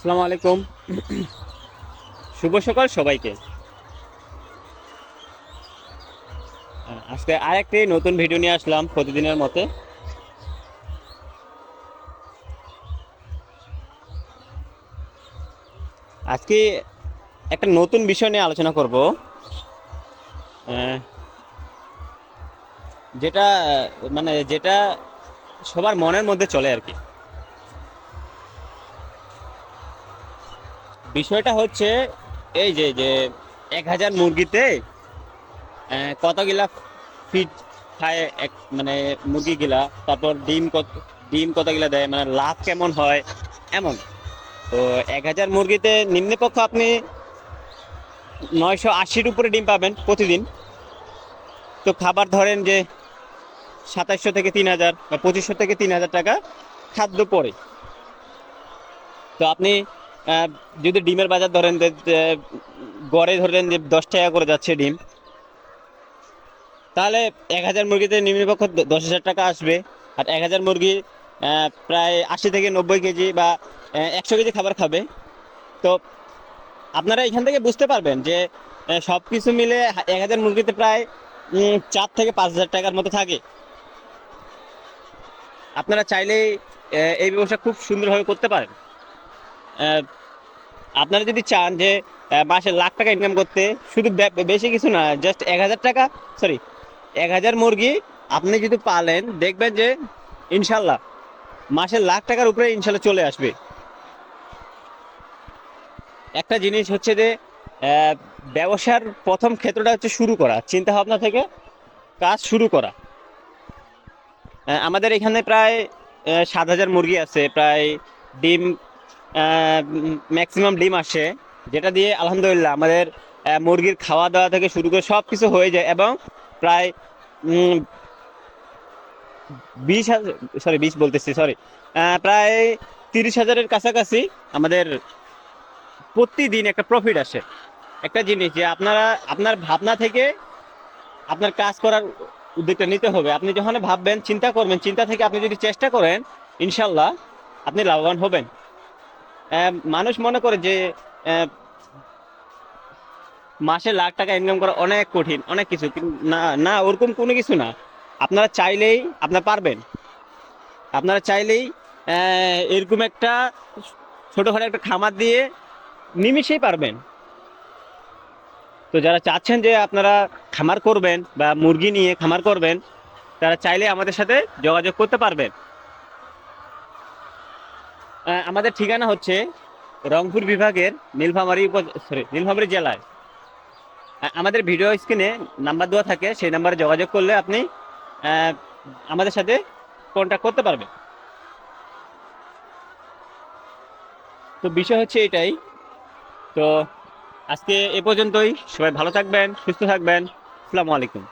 আসসালামু আলাইকুম। শুভ সকাল সবাইকে। আজকে আরেকটি নতুন ভিডিও নিয়ে আসলাম প্রতিদিনের মতে। আজকে একটা নতুন বিষয় নিয়ে আলোচনা করব। যেটা মানে যেটা সবার মনের মধ্যে চলে আর কি। বিষয়টা হচ্ছে এই যে যে এক হাজার মুরগিতে কতগুলা ফিট খায় এক মানে মুরগিগুলা? তারপর ডিম কত, ডিম কতগুলা দেয়? মানে লাভ কেমন হয়? এমন। তো এক হাজার মুরগিতে নিম্নপক্ষ আপনি নয়শো আশির উপরে ডিম পাবেন প্রতিদিন। তো খাবার ধরেন যে সাতাশশো থেকে তিন হাজার বা পঁচিশশো থেকে তিন হাজার টাকা খাদ্য পড়ে। তো আপনি যদি ডিমের বাজার ধরেন গড়ে ধরলেন যে দশ টাকা করে যাচ্ছে ডিম, তাহলে এক হাজার মুরগিতে নিম্নপক্ষ দশ হাজার টাকা আসবে। আর এক হাজার মুরগি প্রায় আশি থেকে নব্বই কেজি বা একশো কেজি খাবার খাবে। তো আপনারা এখান থেকে বুঝতে পারবেন যে সব কিছু মিলে এক হাজার মুরগিতে প্রায় চার থেকে পাঁচ হাজার টাকার মতো থাকে। আপনারা চাইলেই এই ব্যবসা খুব সুন্দরভাবে করতে পারেন। আপনারা যদি চান যে মাসে লাখ টাকা ইনকাম করতে, শুধু বেশি কিছু না জাস্ট এক হাজার টাকা সরি এক হাজার মুরগি আপনি যদি পালেন, দেখবেন যে ইনশাল্লাহ মাসে লাখ টাকার উপরে ইনশাল্লাহ চলে আসবে। একটা জিনিস হচ্ছে যে ব্যবসার প্রথম ক্ষেত্রটা হচ্ছে শুরু করা, চিন্তা ভাবনা থেকে কাজ শুরু করা। আমাদের এখানে প্রায় সাত হাজার মুরগি আছে, প্রায় ডিম ম্যাক্সিমাম ডিম আসে, যেটা দিয়ে আলহামদুলিল্লাহ আমাদের মুরগির খাওয়া দাওয়া থেকে শুরু করে সব কিছু হয়ে যায় এবং প্রায় বিশ হাজার সরি বিশ বলতেছি সরি প্রায় তিরিশ হাজারের কাছাকাছি আমাদের প্রতিদিন একটা প্রফিট আসে। একটা জিনিস যে আপনারা, আপনার ভাবনা থেকে আপনার কাজ করার উদ্যোগটা নিতে হবে। আপনি যখন ভাববেন, চিন্তা করবেন, চিন্তা থেকে আপনি যদি চেষ্টা করেন, ইনশাল্লাহ আপনি লাভবান হবেন। মানুষ মনে করে যে মাসে লাখ টাকা ইনকাম করা অনেক কঠিন, অনেক কিছু না না, ওরকম কোনো কিছু না। আপনারা চাইলেই আপনারা পারবেন। আপনারা চাইলেই এরকম একটা ছোটোখাটো একটা খামার দিয়ে নিমিশেই পারবেন। তো যারা চাচ্ছেন যে আপনারা খামার করবেন বা মুরগি নিয়ে খামার করবেন, তারা চাইলে আমাদের সাথে যোগাযোগ করতে পারবেন। আমাদের ঠিকানা হচ্ছে রংপুর বিভাগের নীলফামারী উপ সরি নীলফামারী জেলায়। আমাদের ভিডিও স্ক্রিনে নাম্বার দেওয়া থাকে, সেই নাম্বারে যোগাযোগ করলে আপনি আমাদের সাথে কন্ট্যাক্ট করতে পারবেন। তো বিষয় হচ্ছে এটাই। তো আজকে এ পর্যন্তই। সবাই ভালো থাকবেন, সুস্থ থাকবেন। আসসালামু আলাইকুম।